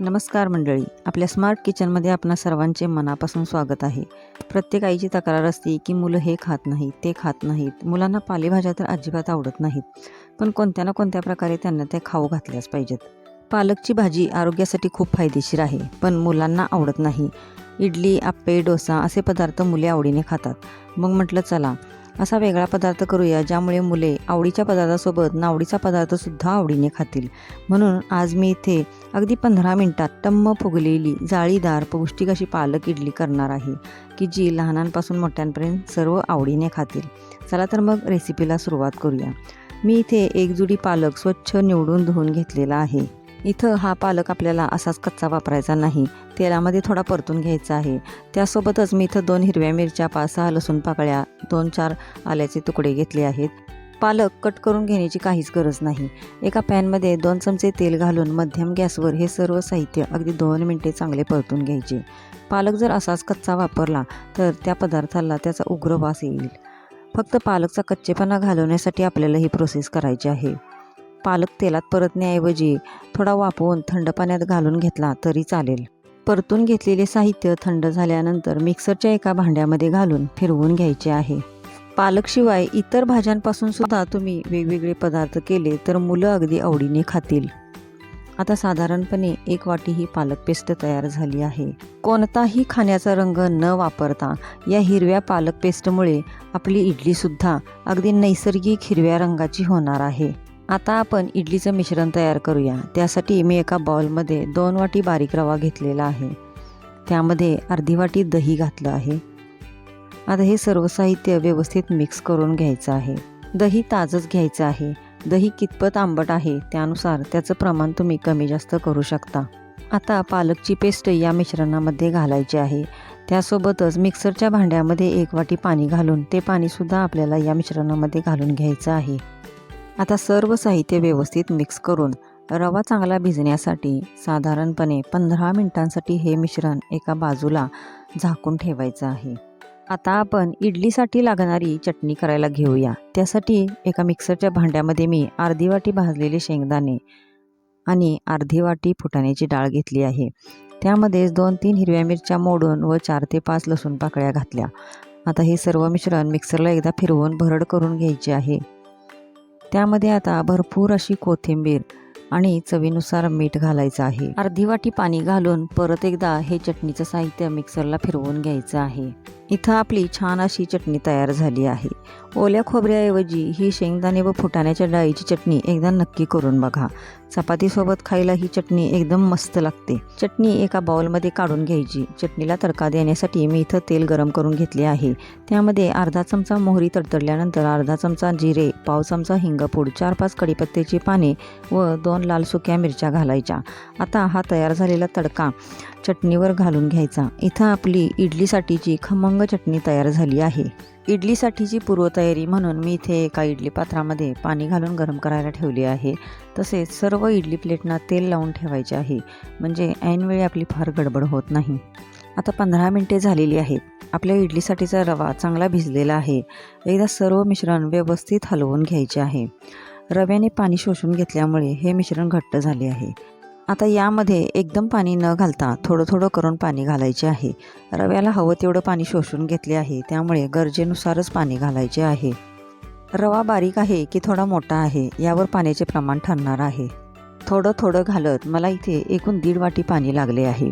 नमस्कार मंडळी आपल्या स्मार्ट किचनमध्ये आपणा सर्वांचे मनापासून स्वागत आहे. प्रत्येक आईची तक्रार असते की मुलं हे खात नाहीत ते खात नाहीत. मुलांना पालेभाज्या तर अजिबात आवडत नाहीत. पण कोणत्या ना कोणत्या प्रकारे त्यांना ते खाऊ घातल्याच पाहिजेत. पालकची भाजी आरोग्यासाठी खूप फायदेशीर आहे पण मुलांना आवडत नाही. इडली आप्पे डोसा असे पदार्थ मुले आवडीने खातात. मग म्हटलं चला असा वेगळा पदार्थ करूया ज्यामुळे मुले आवडीच्या पदार्थासोबत नावडीचा पदार्थसुद्धा आवडीने खातील. म्हणून आज मी इथे अगदी पंधरा मिनटात टम्म फुगलेली जाळीदार पौष्टिक अशी पालक इडली करणार आहे की जी लहानांपासून मोठ्यांपर्यंत सर्व आवडीने खातील. चला तर मग रेसिपीला सुरुवात करूया. मी इथे एक जुडी पालक स्वच्छ निवडून धुवून घेतलेला आहे. इथं हा पालक आपल्याला असाच कच्चा वापरायचा नाही. तेलामध्ये थोडा परतून घ्यायचा आहे. त्यासोबतच मी इथं दोन हिरव्या मिरच्या पाच सहा लसूण पाकळ्या दोन चार आल्याचे तुकडे घेतले आहेत. पालक कट करून घेण्याची काहीच गरज नाही. एका पॅनमध्ये दोन चमचे तेल घालून मध्यम गॅसवर हे सर्व साहित्य अगदी दोन मिनटे चांगले परतून घ्यायचे. पालक जर असाच कच्चा वापरला तर त्या पदार्थाला त्याचा उग्र वास येईल. फक्त पालकचा कच्चेपणा घालवण्यासाठी आपल्याला ही प्रोसेस करायची आहे. पालक तेलात परतण्याऐवजी थोडा वापरून थंड पाण्यात घालून घेतला तरी चालेल. परतून घेतलेले साहित्य थंड झाल्यानंतर मिक्सरच्या एका भांड्यामध्ये घालून फिरवून घ्यायचे आहे. पालकशिवाय इतर भाज्यांपासून सुद्धा तुम्ही वेगवेगळे पदार्थ केले तर मुलं अगदी आवडीने खातील. आता साधारणपणे एक वाटी ही पालक पेस्ट तयार झाली आहे. कोणताही खाण्याचा रंग न वापरता या हिरव्या पालक पेस्टमुळे आपली इडलीसुद्धा अगदी नैसर्गिक हिरव्या रंगाची होणार आहे. आता आपण इडलीचं मिश्रण तयार करूया. त्यासाठी मी एका बाउलमध्ये दोन वाटी बारीक रवा घेतलेला आहे. त्यामध्ये अर्धी वाटी दही घातलं आहे. आता हे सर्व साहित्य व्यवस्थित मिक्स करून घ्यायचं आहे. दही ताजंच घ्यायचं आहे. दही कितपत आंबट आहे त्यानुसार त्याचं प्रमाण तुम्ही कमी जास्त करू शकता. आता पालकची पेस्ट या मिश्रणामध्ये घालायची आहे. त्यासोबतच मिक्सरच्या भांड्यामध्ये एक वाटी पाणी घालून ते पाणीसुद्धा आपल्याला या मिश्रणामध्ये घालून घ्यायचं आहे. आता सर्व साहित्य व्यवस्थित मिक्स करून रवा चांगला भिजण्यासाठी साधारणपणे पंधरा मिनिटांसाठी हे मिश्रण एका बाजूला झाकून ठेवायचं आहे. आता आपण इडलीसाठी लागणारी चटणी करायला घेऊया. त्यासाठी एका मिक्सरच्या भांड्यामध्ये मी अर्धी वाटी भाजलेले शेंगदाणे आणि अर्धी वाटी फुटाण्याची डाळ घेतली आहे. त्यामध्येच दोन तीन हिरव्या मिरच्या मोडून व चार ते पाच लसूण पाकळ्या घातल्या. आता हे सर्व मिश्रण मिक्सरला एकदा फिरवून भरड करून घ्यायचे आहे. त्यामध्ये आता भरपूर अशी कोथिंबीर आणि चवीनुसार मीठ घालायचं आहे. अर्धी वाटी पाणी घालून परत एकदा हे चटणीचं साहित्य मिक्सरला फिरवून घ्यायचं आहे. इथं आपली छान अशी चटणी तयार झाली आहे. ओल्या खोबऱ्याऐवजी ही शेंगदाणे व फुटाण्याच्या डाळीची चटणी एकदा नक्की करून बघा. चपातीसोबत खायला ही चटणी एकदम मस्त लागते. चटणी एका बाउलमध्ये काढून घ्यायची. चटणीला तडका देण्यासाठी मी इथं तेल गरम करून घेतले आहे. त्यामध्ये अर्धा चमचा मोहरी तडतडल्यानंतर अर्धा चमचा जिरे पाव चमचा हिंगपूड चार पाच कडीपत्त्याची पाने व दोन लाल सुक्या मिरच्या घालायच्या. आता हा तयार झालेला तडका चटणीवर घालून घ्यायचा. इथं आपली इडलीसाठीची खमंग चटणी तयार झाली आहे. इडलीसाठीची पूर्वतयारी म्हणून मी इथे एका इडली पात्रामध्ये पाणी घालून गरम करायला ठेवले आहे. तसेच सर्व इडली प्लेटना तेल लावून ठेवायचे आहे. म्हणजे ऐनवेळी आपली फार गडबड होत नाही. आता पंधरा मिनटे झालेली आहेत. आपल्या इडलीसाठीचा रवा चांगला भिजलेला आहे. एकदा सर्व मिश्रण व्यवस्थित हलवून घ्यायचे आहे. रव्याने पाणी शोषून घेतल्यामुळे हे मिश्रण घट्ट झाले आहे. आता यामध्ये एकदम पाणी न घालता थोडं थोडं करून पाणी घालायचे आहे. रव्याला हवं तेवढं पाणी शोषून घेतले आहे त्यामुळे गरजेनुसारच पाणी घालायचे आहे. रवा बारीक आहे की थोडा मोठा आहे यावर पाण्याचे प्रमाण ठरणार आहे. थोडं थोडं घालत मला इथे एकूण दीड वाटी पाणी लागले आहे.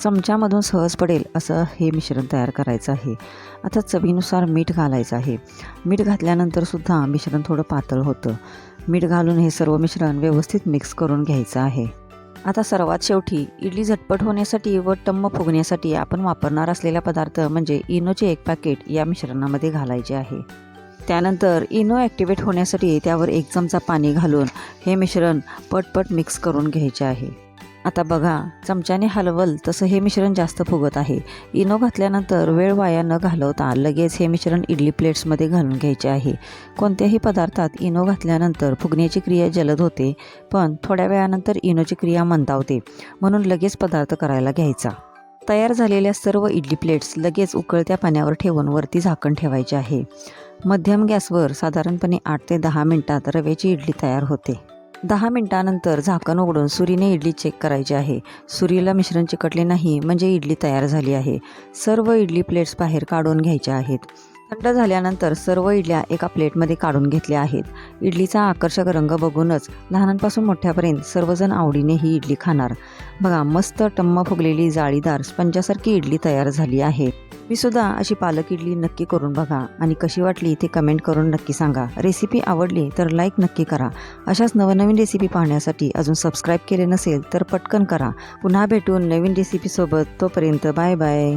चमच्यामधून सहज पडेल असं हे मिश्रण तयार करायचं आहे. आता चवीनुसार मीठ घालायचं आहे. मीठ घातल्यानंतर सुद्धा मिश्रण थोडं पातळ होतं. मीठ घालून हे सर्व मिश्रण व्यवस्थित मिक्स करून घ्यायचं आहे. आता सर्वात शेवटी इडली झटपट होण्यासाठी व टम्म फुगण्यासाठी आपण वापरणार असलेला पदार्थ म्हणजे इनोचे एक पॅकेट या मिश्रणामध्ये घालायचे आहे. त्यानंतर इनो ॲक्टिवेट होण्यासाठी त्यावर एक चमचा पाणी घालून हे मिश्रण पटपट मिक्स करून घ्यायचे आहे. आता बघा चमच्याने हलवल तसं हे मिश्रण जास्त फुगत आहे. इनो घातल्यानंतर वेळ वाया न घालवता लगेच हे मिश्रण इडली प्लेट्समध्ये घालून घ्यायचे आहे. कोणत्याही पदार्थात इनो घातल्यानंतर फुगण्याची क्रिया जलद होते पण थोड्या वेळानंतर इनोची क्रिया मंदावते म्हणून लगेच पदार्थ करायला घ्यायचा. तयार झालेल्या सर्व इडली प्लेट्स लगेच उकळत्या पाण्यावर ठेवून वरती झाकण ठेवायचे आहे. मध्यम गॅसवर साधारणपणे आठ ते दहा मिनटात रव्याची इडली तयार होते. दहा मिनिटानंतर झाकण उघडून सुरीने इडली चेक करायची आहे. सुरीला मिश्रण चिकटले नाही म्हणजे इडली तयार झाली आहे. सर्व इडली प्लेट्स बाहेर काढून घ्यायच्या आहेत. थंड झाल्यानंतर सर्व इडल्या एका प्लेटमध्ये काढून घेतल्या आहेत. इडलीचा आकर्षक रंग बघूनच लहानांपासून मोठ्यापर्यंत सर्वजण आवडीने ही इडली खाणार. बघा मस्त टम्म फुगलेली जाळीदार स्पंजासारखी इडली तयार झाली आहे. मी सुद्धा अशी पालक इडली नक्की करून बघा आणि कशी वाटली ते कमेंट करून नक्की सांगा. रेसिपी आवडली तर लाईक नक्की करा. अशाच नवनवीन रेसिपी पाहण्यासाठी अजून सबस्क्राईब केले नसेल तर पटकन करा. पुन्हा भेटून नवीन रेसिपीसोबत तोपर्यंत बाय बाय.